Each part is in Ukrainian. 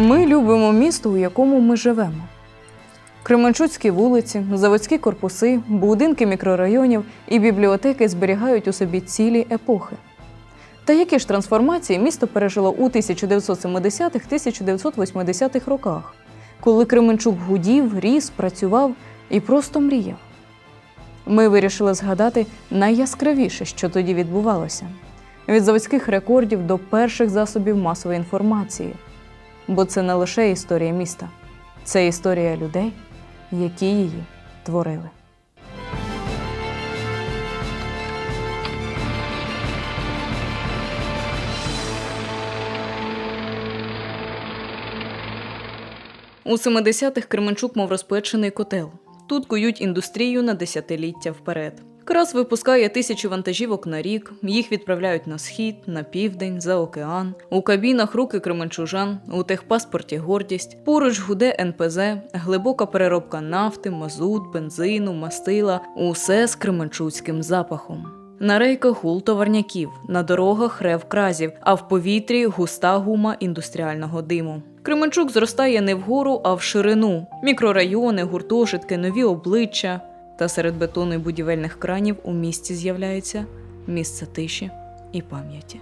Ми любимо місто, у якому ми живемо. Кременчуцькі вулиці, заводські корпуси, будинки мікрорайонів і бібліотеки зберігають у собі цілі епохи. Та які ж трансформації місто пережило у 1970-1980-х роках, коли Кременчук гудів, ріс, працював і просто мріяв? Ми вирішили згадати найяскравіше, що тоді відбувалося: від заводських рекордів до перших засобів масової інформації. Бо це не лише історія міста, це історія людей, які її творили. У 70-х Кременчук мов розпечений котел. Тут кують індустрію на десятиліття вперед. Крас випускає тисячі вантажівок на рік, їх відправляють на схід, на південь, за океан. У кабінах руки кременчужан, у техпаспорті гордість, поруч гуде НПЗ, глибока переробка нафти, мазут, бензину, мастила усе з кременчуцьким запахом. На рейках гул товарняків, на дорогах рев кразів, а в повітрі густа гума індустріального диму. Кременчук зростає не вгору, а в ширину. Мікрорайони, гуртожитки, нові обличчя. Та серед бетону і будівельних кранів у місті з'являється місце тиші і пам'яті.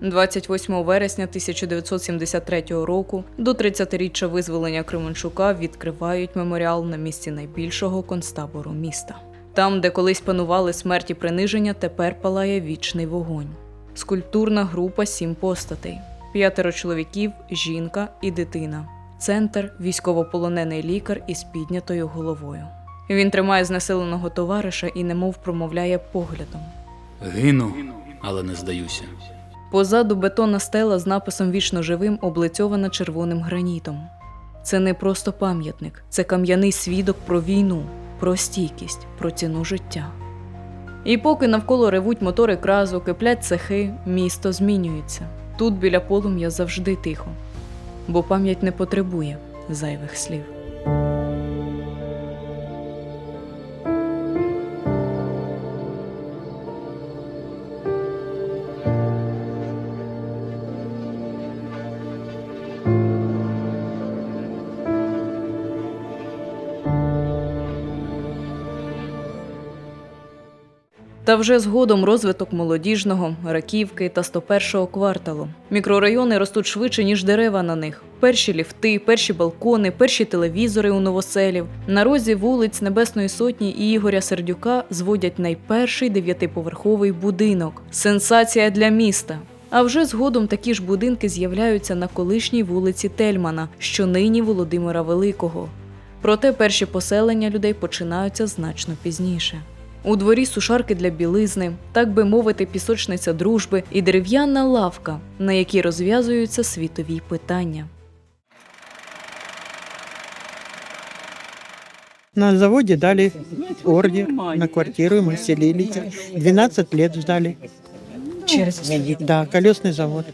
28 вересня 1973 року до 30-річчя визволення Кременчука відкривають меморіал на місці найбільшого концтабору міста. Там, де колись панували смерть і приниження, тепер палає вічний вогонь. Скульптурна група сім постатей: п'ятеро чоловіків, жінка і дитина. Центр військовополонений лікар із піднятою головою. Він тримає знесиленого товариша і немов промовляє поглядом. Гину, але не здаюся. Позаду бетонна стела з написом Вічно живим облицьована червоним гранітом. Це не просто пам'ятник, це кам'яний свідок про війну, про стійкість, про ціну життя. І поки навколо ревуть мотори кразу, киплять цехи, місто змінюється. Тут біля полум'я завжди тихо, бо пам'ять не потребує зайвих слів. Та вже згодом розвиток молодіжного, раківки та 101-го кварталу. Мікрорайони ростуть швидше, ніж дерева на них. Перші ліфти, перші балкони, перші телевізори у новоселів. На розі вулиць Небесної Сотні і Ігоря Сердюка зводять найперший дев'ятиповерховий будинок. Сенсація для міста. А вже згодом такі ж будинки з'являються на колишній вулиці Тельмана, що нині Володимира Великого. Проте перші поселення людей починаються значно пізніше У дворі сушарки для білизни, так би мовити, пісочниця дружби і дерев'яна лавка, на якій розв'язуються світові питання. На заводе дали ордер на квартиру, мы селились. 12 лет ждали. Через Да, колесный завод.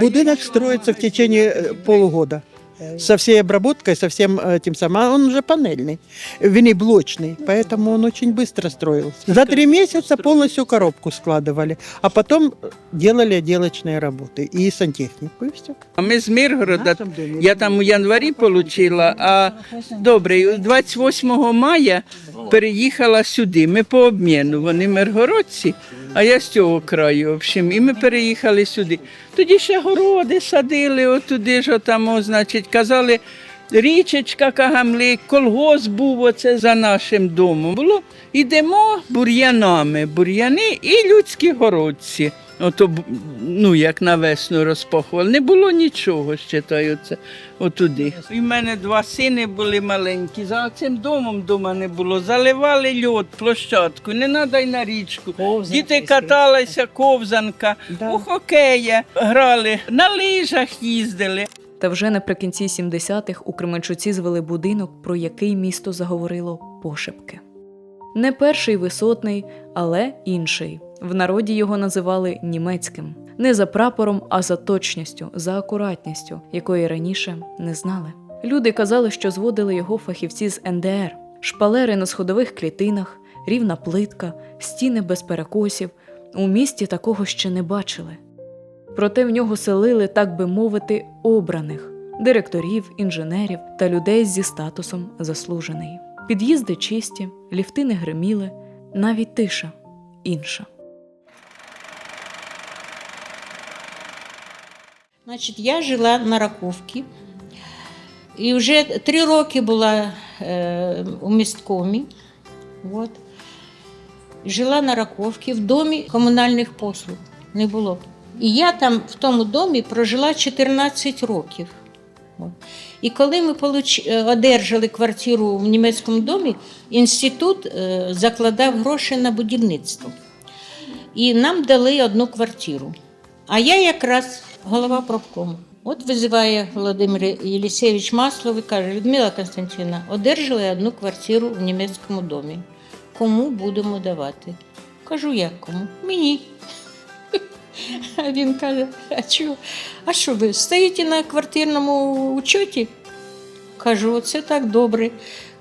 Будинок строится в течение э, полугода. Со всей обработкой, со всем этим самым. А Он уже панельный, вернее, блочный, поэтому он очень быстро строился. За три месяца полностью коробку складывали, а потом делали отделочные работы и сантехнику, и все. А ми з Миргорода, я там у январі отримала, а добре, 28 мая переїхала сюди. Ми по обміну, вони миргородці, а я з цього краю. В общем, і ми переїхали сюди. Тоді ще городи садили, отуди ж отамо, значить, казали. Річечка Кагамлик, колгосп був оце за нашим домом. Було йдемо бур'янами, бур'яни і людські городці. Ото ну як на весну розпахували. Не було нічого, ще це отуди. У мене два сини були маленькі. За цим домом дома не було. Заливали льод, площадку, не треба й на річку. Діти каталися, ковзанка, Да. у хокея грали, на лижах їздили. Та вже наприкінці 70-х у Кременчуці звели будинок, про який місто заговорило пошепки. Не перший висотний, але інший. В народі його називали німецьким. Не за прапором, а за точністю, за акуратністю, якої раніше не знали. Люди казали, що зводили його фахівці з НДР, шпалери на сходових клітинах, рівна плитка, стіни без перекосів. У місті такого ще не бачили. Проте в нього селили, так би мовити, обраних, директорів, інженерів та людей зі статусом заслужений. Під'їзди чисті, ліфти не гриміли, навіть тиша інша. Значить, я жила на Раковці. І вже три роки була е, у місткомі. От. Жила на Раковці в домі комунальних послуг. Не було. І я там в тому домі прожила 14 років. І коли ми е, одержали квартиру в німецькому домі, інститут е, закладав гроші на будівництво. І нам дали одну квартиру. А я якраз голова профкому. От визиває Володимир Єлісєвич Маслов і каже: Людмила Константинівна, одержали одну квартиру в німецькому домі. Кому будемо давати? Кажу, як кому? Мені. Він каже: а чого? А що ви стоїте на квартирному учоті? Кажу, оце так добре.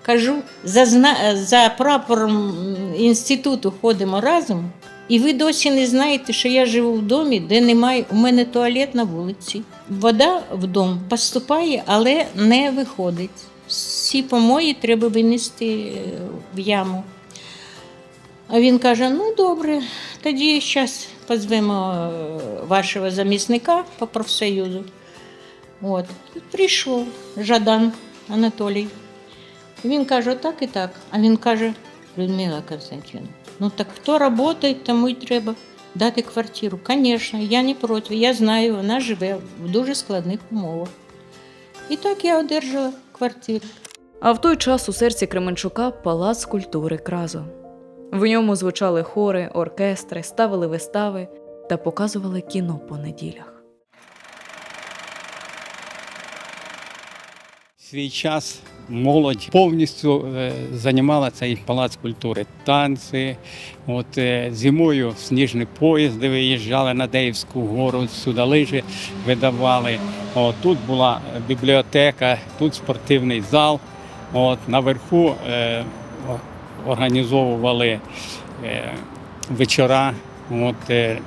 Кажу, за, зна... за прапором інституту ходимо разом, і ви досі не знаєте, що я живу в домі, де немає. У мене туалет на вулиці. Вода в дом поступає, але не виходить. Всі помої треба винести е, в яму. А він каже: ну добре, тоді зараз позвемо е, вашого замісника по профсоюзу. От. Прийшов Жадан Анатолій. Він каже, так і так. А він каже, Людмила Константиновна, ну так хто працює, тому й треба дати квартиру. Звісно, я не проти, я знаю, вона живе в дуже складних умовах. І так я одержала квартиру. А в той час у серці Кременчука палац культури Кразо. В ньому звучали хори, оркестри, ставили вистави та показували кіно по неділях. свій час молодь повністю е, займала цей палац культури. Танці, от е, зимою сніжні поїзди виїжджали на Деївську гору, сюди лижі видавали. От, тут була бібліотека, тут спортивний зал. От, наверху е, організовували е, вечора. От, е,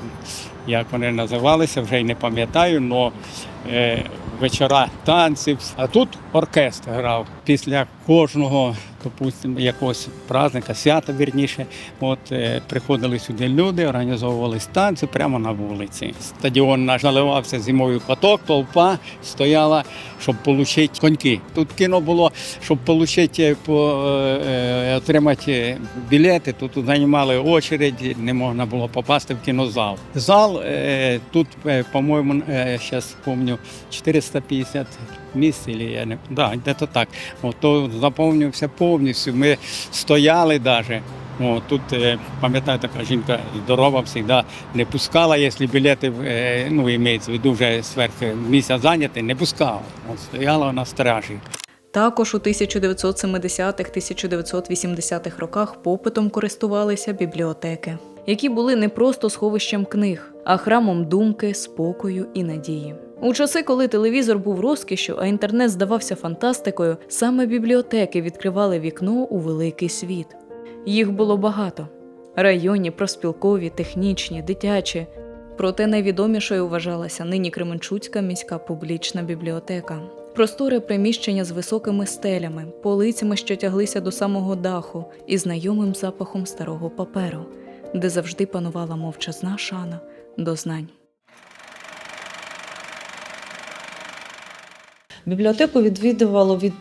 як вони називалися, вже й не пам'ятаю, але вечора танців. А тут оркестр грав після кожного, допустимо, якогось праздника, свята вірніше. От е, приходили сюди люди, організовували танці прямо на вулиці. Стадіон наш наливався зимою каток, толпа стояла, щоб отримати коньки. Тут кіно було, щоб отримати, по, е, отримати білети. Тут займали очередь, не можна було попасти в кінозал. Зал е, тут, е, по-моєму, зараз пам'ятаю, 450 місць, або я не да, де-то так. От, то заповнився повністю. Ми стояли навіть. О, тут е, пам'ятаю, така жінка здорова, завжди не пускала, якщо білети е, ну, імеється в виду вже сверх місця зайняти, не пускала. От, стояла на стражі. Також у 1970-1980-х роках попитом користувалися бібліотеки, які були не просто сховищем книг, а храмом думки, спокою і надії. У часи, коли телевізор був розкішю, а інтернет здавався фантастикою, саме бібліотеки відкривали вікно у великий світ. Їх було багато: районні, проспілкові, технічні, дитячі. Проте найвідомішою вважалася нині Кременчуцька міська публічна бібліотека. Просторе приміщення з високими стелями, полицями, що тяглися до самого даху, і знайомим запахом старого паперу, де завжди панувала мовчазна шана до знань. Бібліотеку відвідувало від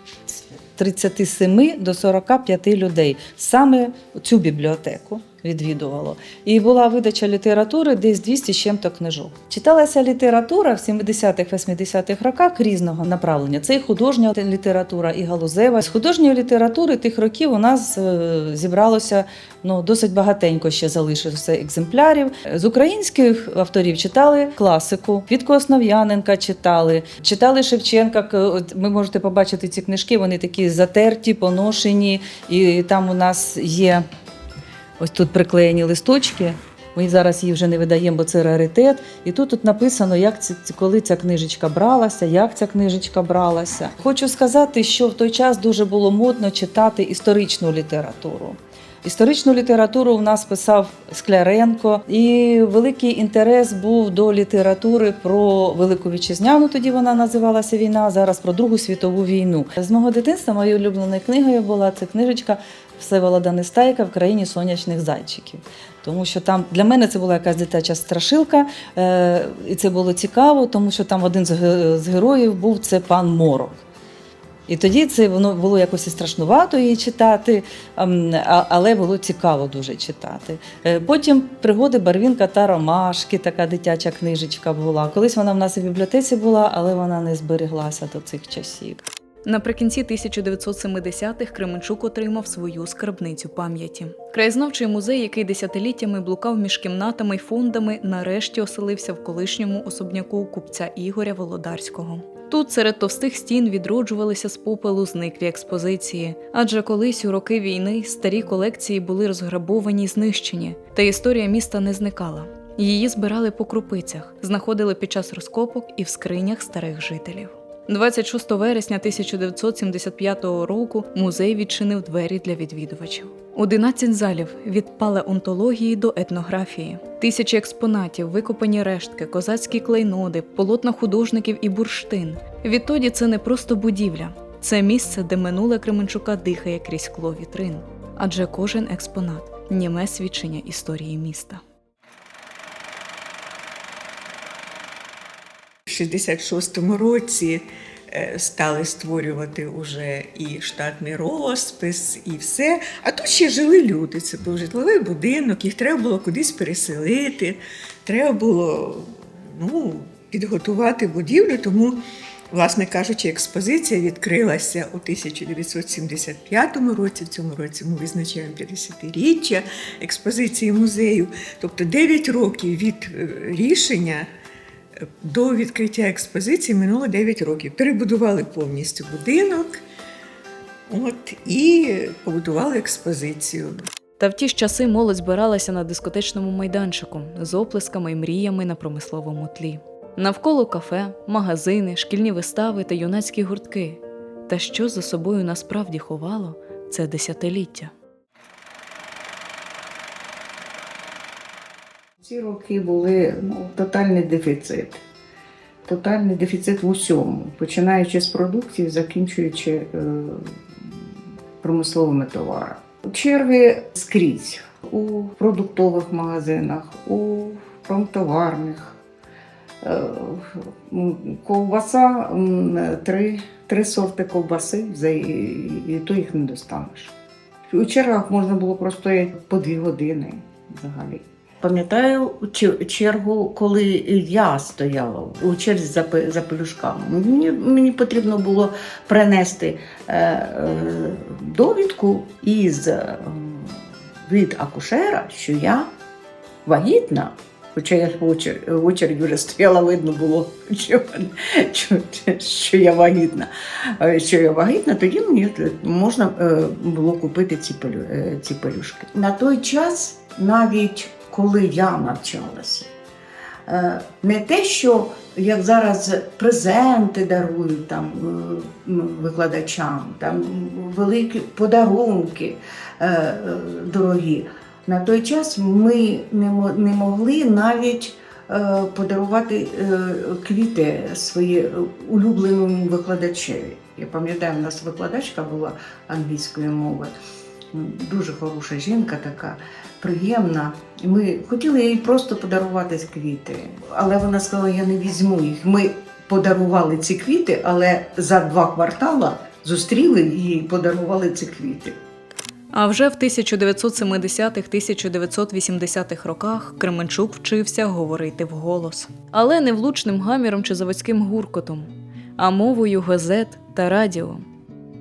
37 до 45 людей. Саме цю бібліотеку відвідувало. І була видача літератури десь 200 з чим-то книжок. Читалася література в 70-х, 80-х роках різного направлення. Це і художня література, і галузева. З художньої літератури тих років у нас е, зібралося ну, досить багатенько ще залишилося екземплярів. З українських авторів читали класику, Квітку Основ'яненка читали, читали Шевченка. Ви можете побачити ці книжки, вони такі затерті, поношені, і там у нас є ось тут приклеєні листочки. Ми зараз її вже не видаємо, бо це раритет. І тут, тут написано, як ці- коли ця книжечка бралася, як ця книжечка бралася. Хочу сказати, що в той час дуже було модно читати історичну літературу. Історичну літературу у нас писав Скляренко, і великий інтерес був до літератури про Велику Вітчизняну, тоді вона називалася війна, зараз про Другу світову війну. З мого дитинства моєю улюбленою книгою була ця книжечка Всеволода Нестайка в країні сонячних зайчиків. Тому що там для мене це була якась дитяча страшилка, е, і це було цікаво, тому що там один з, героїв був це пан Морок. І тоді це воно було якось і страшнувато її читати, ем, але було цікаво дуже читати. Е, Потім пригоди Барвінка та Ромашки, така дитяча книжечка була. Колись вона в нас і в бібліотеці була, але вона не збереглася до цих часів. Наприкінці 1970-х Кременчук отримав свою скарбницю пам'яті. Краєзнавчий музей, який десятиліттями блукав між кімнатами й фондами, нарешті оселився в колишньому особняку купця Ігоря Володарського. Тут серед товстих стін відроджувалися з попелу зниклі експозиції, адже колись у роки війни старі колекції були розграбовані й знищені, та історія міста не зникала. Її збирали по крупицях, знаходили під час розкопок і в скринях старих жителів. 26 вересня 1975 року музей відчинив двері для відвідувачів. 11 залів від палеонтології до етнографії, тисячі експонатів, викопані рештки, козацькі клейноди, полотна художників і бурштин. Відтоді це не просто будівля, це місце, де минуле Кременчука дихає крізь скло вітрин. Адже кожен експонат німе свідчення історії міста. В 66-му році е, стали створювати уже і штатний розпис, і все. А тут ще жили люди. Це був житловий будинок, їх треба було кудись переселити, треба було ну, підготувати будівлю. Тому, власне кажучи, експозиція відкрилася у 1975 році. В цьому році ми визначаємо 50-річчя експозиції музею. Тобто 9 років від е, рішення до відкриття експозиції минуло 9 років. Перебудували повністю будинок от, і побудували експозицію. Та в ті ж часи молодь збиралася на дискотечному майданчику з оплесками й мріями на промисловому тлі. Навколо кафе, магазини, шкільні вистави та юнацькі гуртки. Та що за собою насправді ховало це десятиліття. Ці роки були ну, тотальний дефіцит. Тотальний дефіцит в усьому, починаючи з продуктів, закінчуючи е, промисловими товарами. Черги скрізь у продуктових магазинах, у промтоварних. Е, ковбаса три, три сорти ковбаси, і то їх не достанеш. У чергах можна було простояти по дві години взагалі. Пам'ятаю чергу, коли я стояла у черзі за, за пелюшками. Мені, мені потрібно було принести е, е, довідку із е, від акушера, що я вагітна. Хоча я в очер- очереді вже стояла, видно було, що, що, що я вагітна. Е, Що я вагітна, тоді мені можна е, було купити е, ці пелюшки. На той час, навіть коли я навчалася, е, не те, що як зараз презенти дарують там е, викладачам, там великі подарунки е, дорогі. На той час ми не, могли навіть подарувати квіти свої улюбленому викладачеві. Я пам'ятаю, у нас викладачка була англійської мови, дуже хороша жінка така, приємна. Ми хотіли їй просто подарувати квіти, але вона сказала, я не візьму їх. Ми подарували ці квіти, але за два квартала зустріли і подарували ці квіти. А вже в 1970-1980-х роках Кременчук вчився говорити вголос, але не влучним гаміром чи заводським гуркотом, а мовою газет та радіо.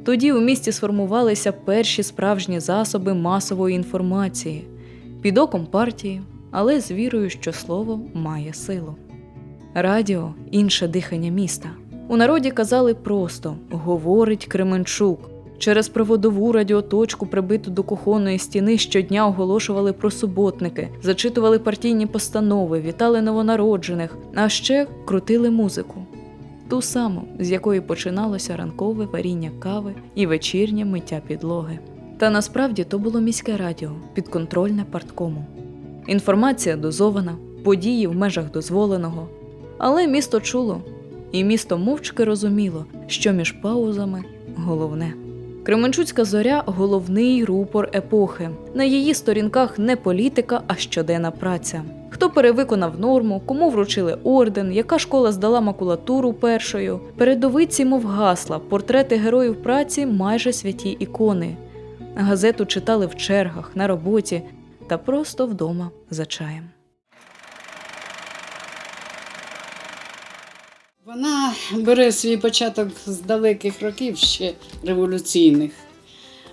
Тоді у місті сформувалися перші справжні засоби масової інформації під оком партії, але з вірою, що слово має силу. Радіо інше дихання міста. У народі казали просто говорить Кременчук. Через проводову радіоточку, прибиту до кухонної стіни, щодня оголошували про суботники, зачитували партійні постанови, вітали новонароджених, а ще крутили музику. Ту саму, з якої починалося ранкове варіння кави і вечірнє миття підлоги. Та насправді то було міське радіо, підконтрольне парткому. Інформація дозована, події в межах дозволеного. Але місто чуло, і місто мовчки розуміло, що між паузами головне. Кременчуцька зоря головний рупор епохи. На її сторінках не політика, а щоденна праця. Хто перевиконав норму, кому вручили орден, яка школа здала макулатуру першою. Передовиці, мов гасла, портрети героїв праці майже святі ікони. Газету читали в чергах, на роботі та просто вдома за чаєм. Вона бере свій початок з далеких років ще революційних.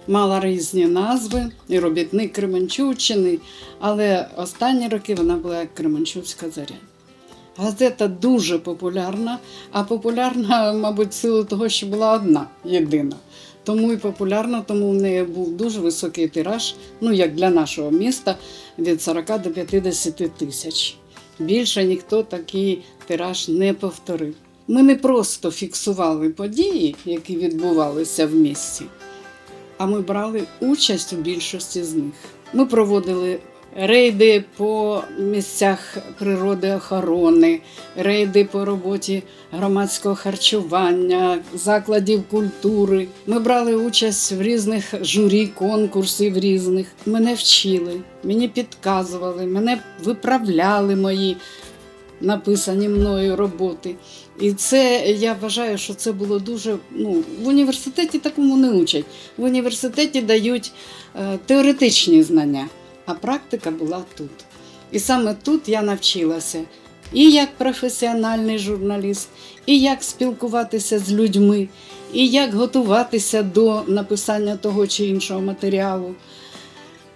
Мала різні назви, і робітник Кременчуччини, але останні роки вона була Кременчуцька зоря. Газета дуже популярна, а популярна, мабуть, в силу того, що була одна, єдина. Тому і популярна, тому в неї був дуже високий тираж, ну як для нашого міста, від 40 до 50 тисяч. Більше ніхто такий тираж не повторив. Ми не просто фіксували події, які відбувалися в місті, а ми брали участь у більшості з них. Ми проводили рейди по місцях природоохорони, рейди по роботі громадського харчування, закладів культури. Ми брали участь в різних журі, конкурсів різних. Мене вчили, мені підказували, мене виправляли мої написані мною роботи. І це я вважаю, що це було дуже. Ну, в університеті такому не учать. В університеті дають е, теоретичні знання, а практика була тут. І саме тут я навчилася і як професіональний журналіст, і як спілкуватися з людьми, і як готуватися до написання того чи іншого матеріалу.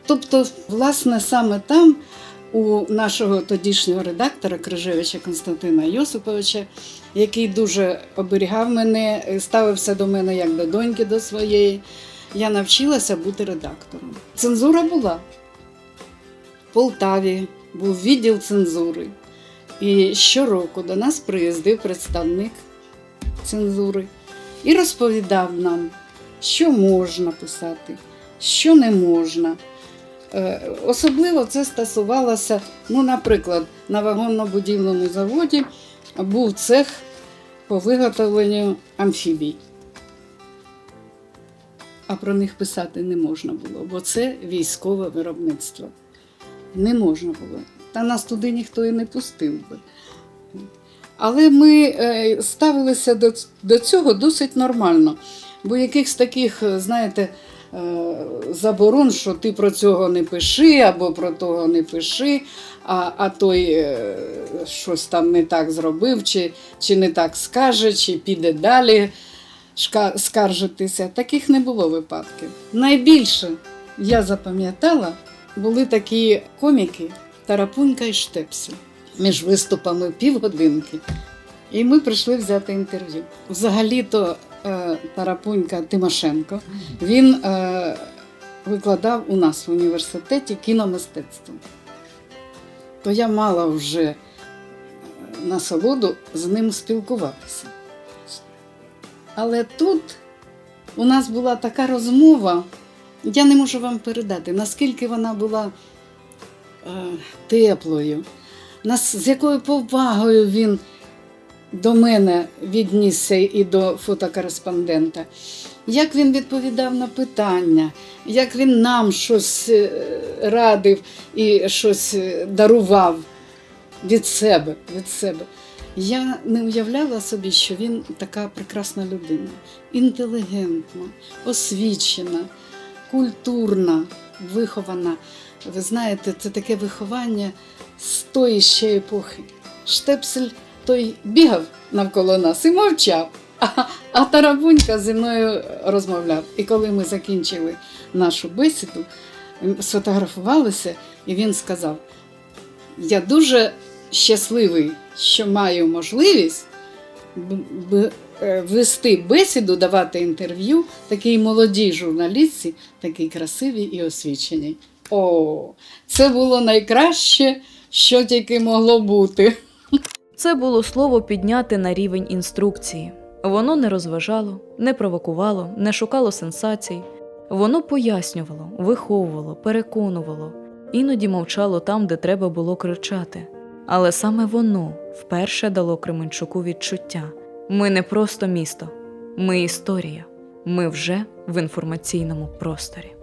Тобто, власне, саме там у нашого тодішнього редактора Крижевича Константина Йосиповича, який дуже оберігав мене, ставився до мене як до доньки до своєї. Я навчилася бути редактором. Цензура була. В Полтаві був відділ цензури. І щороку до нас приїздив представник цензури і розповідав нам, що можна писати, що не можна. Е, Особливо це стосувалося, ну, наприклад, на вагонно-будівному заводі був цех по виготовленню амфібій. А про них писати не можна було, бо це військове виробництво. Не можна було. Та нас туди ніхто і не пустив би. Але ми е, ставилися до, цього досить нормально. Бо якихось таких, е, знаєте, заборон, що ти про цього не пиши, або про того не пиши, а, а той е, щось там не так зробив, чи, чи не так скаже, чи піде далі скаржитися. Таких не було випадків. Найбільше я запам'ятала, були такі коміки Тарапунька і Штепсель між виступами півгодинки. І ми прийшли взяти інтерв'ю. Взагалі-то е, Тарапунька Тимошенко він е, викладав у нас в університеті кіномистецтво. То я мала вже е, насолоду з ним спілкуватися. Але тут у нас була така розмова, я не можу вам передати, наскільки вона була е, теплою, з якою повагою він до мене віднісся і до фотокореспондента, як він відповідав на питання, як він нам щось е, радив і щось е, дарував від себе. від себе. Я не уявляла собі, що він така прекрасна людина, інтелігентна, освічена, культурна, вихована. Ви знаєте, це таке виховання з тої ще епохи. Штепсель той бігав навколо нас і мовчав, а, а Тарабунька зі мною розмовляв. І коли ми закінчили нашу бесіду, сфотографувалися, і він сказав: Я дуже щасливий, що маю можливість е, вести бесіду, давати інтерв'ю такій молодій журналістці, такій красивій і освіченій. О, це було найкраще, що тільки могло бути. Це було слово підняти на рівень інструкції. Воно не розважало, не провокувало, не шукало сенсацій. Воно пояснювало, виховувало, переконувало, іноді мовчало там, де треба було кричати. Але саме воно вперше дало Кременчуку відчуття. Ми не просто місто, ми історія. Ми вже в інформаційному просторі.